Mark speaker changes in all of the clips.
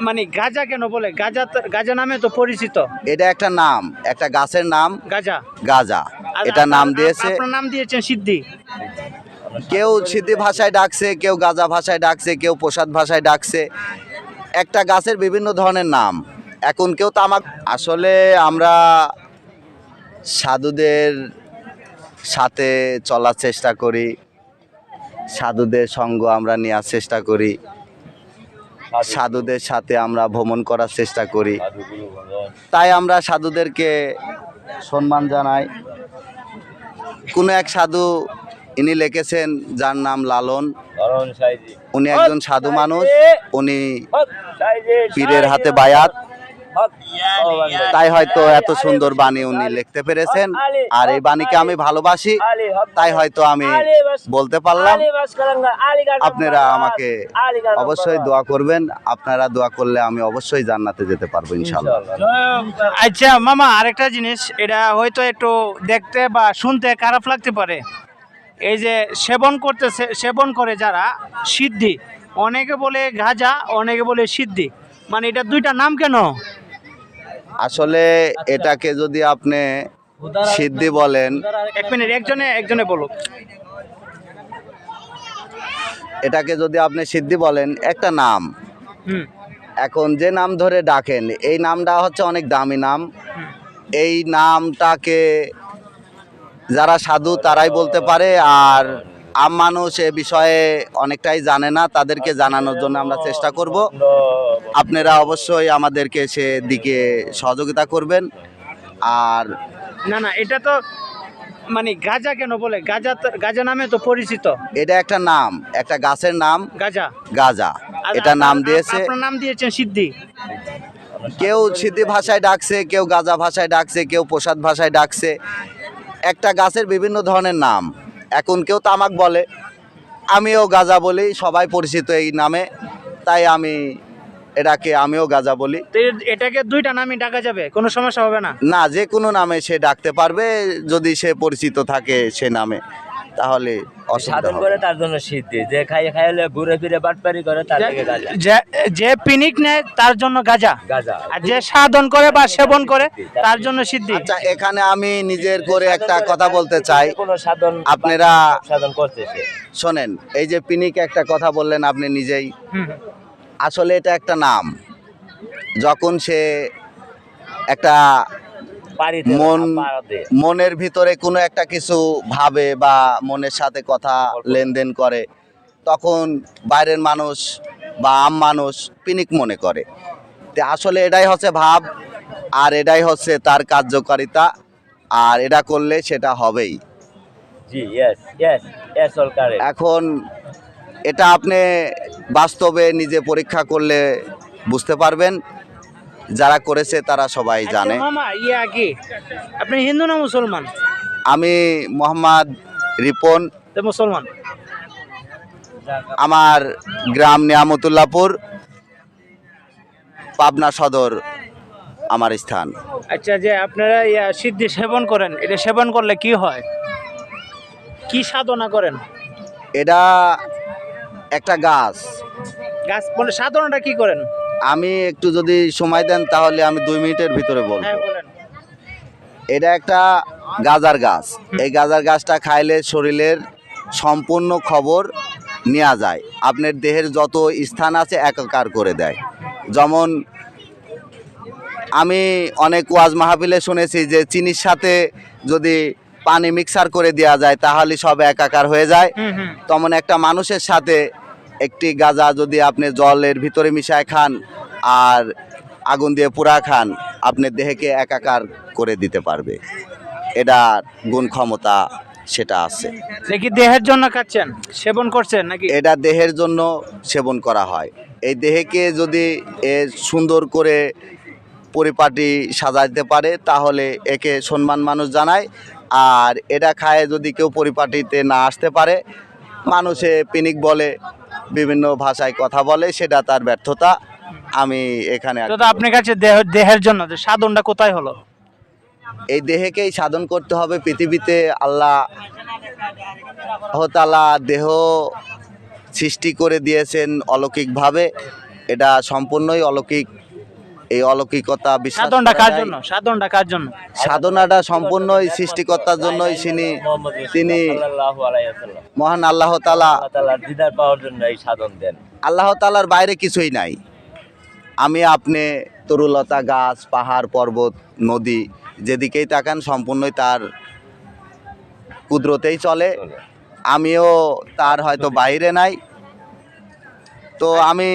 Speaker 1: মানে গাজা কেন বলে? গাজা তো- গাজা নামে তো পরিচিত।
Speaker 2: এটা একটা নাম একটা গাছের নাম
Speaker 1: গাজা।
Speaker 2: গাজা। এটা নাম দিয়েছে
Speaker 1: আপনার নাম দিয়েছেন সিদ্ধি।
Speaker 2: কেউ সিদ্ধি ভাষায় ডাকছে কেউ গাজা ভাষায় ডাকছে কেউ প্রসাদ ভাষায় ডাকছে। একটা গাছের বিভিন্ন ধরনের নাম। এখন কেউ তো তামাক আসলে আমরা সাধুদের সাথে চলার চেষ্টা করি। সাধুদের সঙ্গ আমরা নেওয়ার চেষ্টা করি। সাধুদের সাথে আমরা ভ্রমণ করার চেষ্টা করি। তাই আমরা সাধুদেরকে সম্মান জানাই। কোনো এক সাধু ইনি লিখেছেন যার নাম লালন। উনি একজন সাধু মানুষ। উনি পীরের হাতে বায়াত। তাই হয়তো এত সুন্দর বাণী উনি লিখতে পেরেছেন। আর এই বাণীকে আমি ভালোবাসি। তাই হয়তো আমি বলতে পারলাম। আপনারা আমাকে অবশ্যই দোয়া করবেন। আপনারা দোয়া করলে আমি অবশ্যই জান্নাতে যেতে পারব ইনশাল্লাহ
Speaker 1: আচ্ছা মামা আরেকটা জিনিস এটা হয়তো একটু দেখতে বা শুনতে খারাপ লাগতে পারে। এই যে সেবন করতে সেবন করে যারা সিদ্ধি অনেকে বলে গাজা অনেকে বলে সিদ্ধি। মানে এটা দুইটা নাম কেন?
Speaker 2: আসলে এটাকে যদি আপনি সিদ্ধি বলেন
Speaker 1: এক মিনিট একজনে একজনে বলুক।
Speaker 2: এটাকে যদি আপনি সিদ্ধি বলেন একটা নাম। এখন যে নাম ধরে ডাকেন এই নামটা হচ্ছে অনেক দামি নাম। এই নামটাকে যারা সাধু তারাই বলতে পারে আর আম মানুষ এ বিষয়ে অনেকটাই জানে না তাদেরকে জানানোর জন্য আমরা চেষ্টা করব। আপনারা অবশ্যই আমাদেরকে সে দিকে সহযোগিতা করবেন। আর
Speaker 1: না না এটা তো মানে গাজা কেন বলে? গাজা তো- গাজা নামে তো পরিচিত।
Speaker 2: এটা একটা নাম একটা গাছের নাম
Speaker 1: গাজা।
Speaker 2: গাজা। এটা নাম দিয়েছে
Speaker 1: আপনার নাম দিয়েছেন সিদ্ধি।
Speaker 2: কেউ সিদ্ধি ভাষায় ডাকছে কেউ গাজা ভাষায় ডাকছে কেউ প্রসাদ ভাষায় ডাকছে। একটা গাছের বিভিন্ন ধরনের নাম। এখন কেউ তামাক বলে। আমিও গাজা বলি সবাই পরিচিত এই নামে। তাই আমি এটাকে আমিও গাজা বলি।
Speaker 1: তো এটাকে দুইটা নামে ডাকা যাবে কোনো সমস্যা হবে না?
Speaker 2: না যে কোনো নামে সে ডাকতে পারবে যদি সে পরিচিত থাকে সে নামে। তাহলে
Speaker 3: সাধন করে তার জন্য সিদ্ধি যে খাই খাইলে ঘুরে ফিরে বাটপারি করে তার থেকে গাজা।
Speaker 1: যে যে পিনিক নেয় তার জন্য গাজা।
Speaker 3: গাজা।
Speaker 1: আর যে সাধন করে বা সেবন করে তার জন্য সিদ্ধি
Speaker 2: আচ্ছা এখানে আমি নিজের করে একটা কথা বলতে চাই।
Speaker 3: কোনো সাধন
Speaker 2: আপনারা
Speaker 3: সাধন করতেছে
Speaker 2: শোনেন এই যে পিনিক একটা কথা বললেন আপনি নিজেই। আসলে এটা একটা নাম। যখন সে একটা মন মনের ভিতরে কোনো একটা কিছু ভাবে বা মনের সাথে কথা লেনদেন করে তখন বাইরের মানুষ বা আম মানুষ পিনিক মনে করে। তে আসলে এটাই হচ্ছে ভাব আর এটাই হচ্ছে তার কার্যকারিতা আর এটা করলে সেটা হবেই। এখন এটা আপনি বাস্তবে নিজে পরীক্ষা করলে বুঝতে পারবেন। যারা করেছে তারা সবাই জানে।
Speaker 1: আচ্ছা, ইয়া কি আপনি হিন্দু না মুসলমান?
Speaker 2: আমি মোহাম্মদ রিপন।
Speaker 1: মুসলমান?
Speaker 2: আমার গ্রাম নিয়ামতুল্লাপুর পাবনা সদর আমার স্থান।
Speaker 1: আচ্ছা যে আপনারা ইয়া সিদ্ধি সেবন করেন এটা সেবন করলে কি হয়? কি সাধনা করেন?
Speaker 2: এটা একটা গাছ।
Speaker 1: গাছ সাধনাটা কি করেন?
Speaker 2: আমি একটু যদি সময় দেন তাহলে আমি দুই মিনিটের ভিতরে বলব।
Speaker 1: হ্যাঁ
Speaker 2: এটা একটা গাজার গাছ। এই গাজার গাছটা খাইলে শরীরের সম্পূর্ণ খবর নেওয়া যায়। আপনার দেহের যত স্থান আছে একাকার করে দেয়। যেমন আমি অনেক ওয়াজ মাহফিলে শুনেছি যে চিনির সাথে যদি পানি মিক্সার করে দেওয়া যায় তাহলে সব একাকার হয়ে যায়। তেমন একটা মানুষের সাথে একটি গাজা যদি আপনি জলের ভিতরে মিশায় খান আর আগুন দিয়ে পুরা খান আপনি দেহকে একাকার করে দিতে পারবে। এটা গুণ ক্ষমতা সেটা আছে।
Speaker 1: দেখি দেহের জন্য খাচ্ছেন? সেবন করছেন নাকি?
Speaker 2: এটা দেহের জন্য সেবন করা হয়। এই দেহকে যদি এ সুন্দর করে পরিপাটি সাজাইতে পারে তাহলে একে সম্মান মানুষ জানায়। আর এটা খায় যদি কেউ পরিপাটিতে না আসতে পারে মানুষে পিনিক বলে বিভিন্ন ভাষায় কথা বলে সেটা তার ব্যর্থতা। আমি এখানে
Speaker 1: আপনার কাছে দেহ দেহের জন্য যে সাধনটা কোথায় হলো?
Speaker 2: এই দেহকেই সাধন করতে হবে। পৃথিবীতে আল্লাহ হতালা দেহ সৃষ্টি করে দিয়েছেন অলৌকিকভাবে। এটা সম্পূর্ণই অলৌকিক এই অলৌকিকতা বিশ্বাস
Speaker 1: সাধনটা
Speaker 2: কার
Speaker 1: জন্য? সাধনটা কার জন্য?
Speaker 2: সাধনাটা সম্পূর্ণই সৃষ্টিকর্তার জন্যই তিনি মহান আল্লাহ তালা
Speaker 3: দিদার পাওয়ার জন্য এই সাধন দেন
Speaker 2: আল্লাহ তালার বাইরে কিছুই নাই। আমি আপনি তরুলতা গাছ পাহাড় পর্বত নদী যেদিকেই তাকান সম্পূর্ণই তার কুদরতেই চলে। আমিও তার হয়তো বাইরে নাই। তো আমি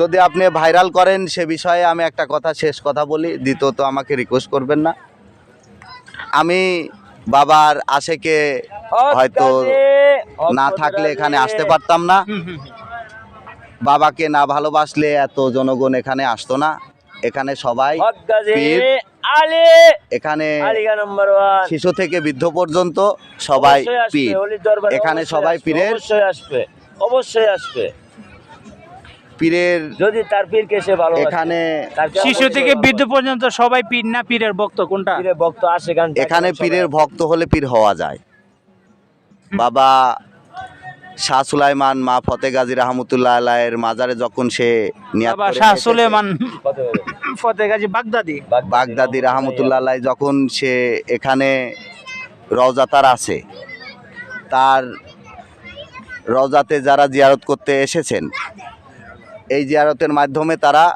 Speaker 2: যদি আপনি ভাইরাল করেন সে বিষয়ে আমি একটা কথা শেষ কথা বলি। দ্বিতীয়ত আমাকে রিকোয়েস্ট করবেন না। আমি বাবার আশেকে হয়তো না থাকলে এখানে আসতে পারতাম না। বাবাকে না ভালোবাসলে এত জনগণ এখানে আসতো না। এখানে সবাই এখানে শিশু থেকে বৃদ্ধ পর্যন্ত সবাই পীর। এখানে সবাই পীরের।
Speaker 3: অবশ্যই আসবে অবশ্যই আসবে।
Speaker 2: পীরের
Speaker 3: যদি তার পীরকে সে ভালো
Speaker 2: এখানে
Speaker 1: শিশু থেকে বৃদ্ধ পর্যন্ত সবাই পীর না পীরের ভক্ত কোনটা?
Speaker 3: পীরের ভক্ত আসে
Speaker 2: এখানে পীরের ভক্ত হলে পীর হওয়া যায়। বাবা শাহ সুলাইমান মা ফতে গাজী রহমতুল্লাহ আলাইয়ের মাজারে যখন সে
Speaker 1: শাহ
Speaker 2: এসেছে,
Speaker 1: সুলেমান ফতেগাজী বাগদাদি।
Speaker 2: বাগদাদি রহমতুল্লাহ আলাই যখন সে এখানে রওজাতার আছে তার রওজাতে যারা জিয়ারত করতে এসেছেন এই জিয়ারতের মাধ্যমে তারা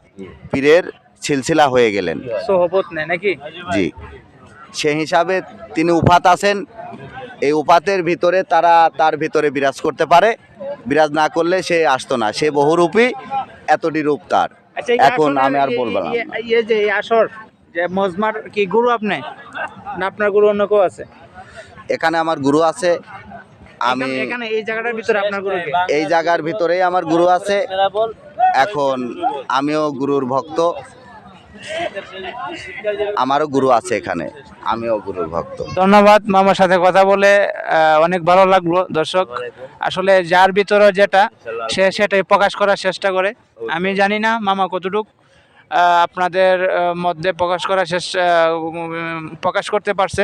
Speaker 2: পীরের সিলসিলা হয়ে গেলেন।
Speaker 1: সোহবত নাকি?
Speaker 2: জি। সে হিসাবে তিনি উপাত আছেন। এই উপাতের ভিতরে তারা তার ভিতরে বিরাজ করতে পারে। বিরাজ না করলে সে আসতো না। সে বহুরূপী এতটি রূপ তার।
Speaker 1: আচ্ছা
Speaker 2: এখন আমি আর বলব না।
Speaker 1: যে আসর যে মজমার কি গুরু আপনি? না আপনার গুরু অন্য কেউ আছে?
Speaker 2: এখানে আমার গুরু আছে। আমি
Speaker 1: এখানে- এখানে এই জায়গাটার ভিতরে আপনার গুরু
Speaker 2: এই জায়গার ভিতরেই আমার গুরু আছে। এখন আমিও গুরুর ভক্ত। আমারও গুরু আছে এখানে আমিও গুরুর ভক্ত।
Speaker 1: ধন্যবাদ মামার সাথে কথা বলে অনেক ভালো লাগল দর্শক। আসলে যার ভিতরে যেটা সে সেটাই প্রকাশ করার চেষ্টা করে। আমি জানি না মামা কতটুক আপনাদের মধ্যে প্রকাশ করার উম, প্রকাশ করতে পারছে।